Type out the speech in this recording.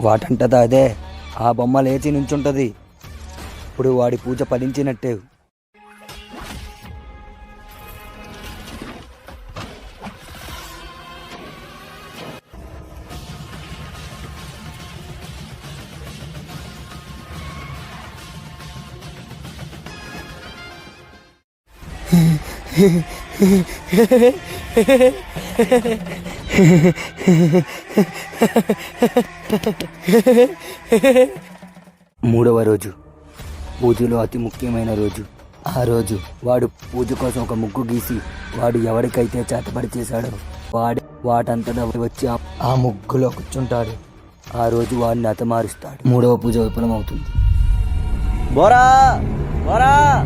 వాటంటదా అదే? ఆ బొమ్మ లేచి నుంచుంటది. ఇప్పుడు వాడి పూజ ఫలించినట్టే. మూడవ రోజు. పూజలో అతి ముఖ్యమైన రోజు. ఆ రోజు వాడు పూజ కోసం ఒక ముగ్గు గీసి వాడు ఎవరికైతే చేతబడి చేశాడో వాడి వాటంతటా వచ్చి ఆ- ముగ్గులో కూర్చుంటాడు. ఆ రోజు వాడిని అతమారుస్తాడు మూడవ పూజ విఫలమవుతుంది. బోరా! బోరా!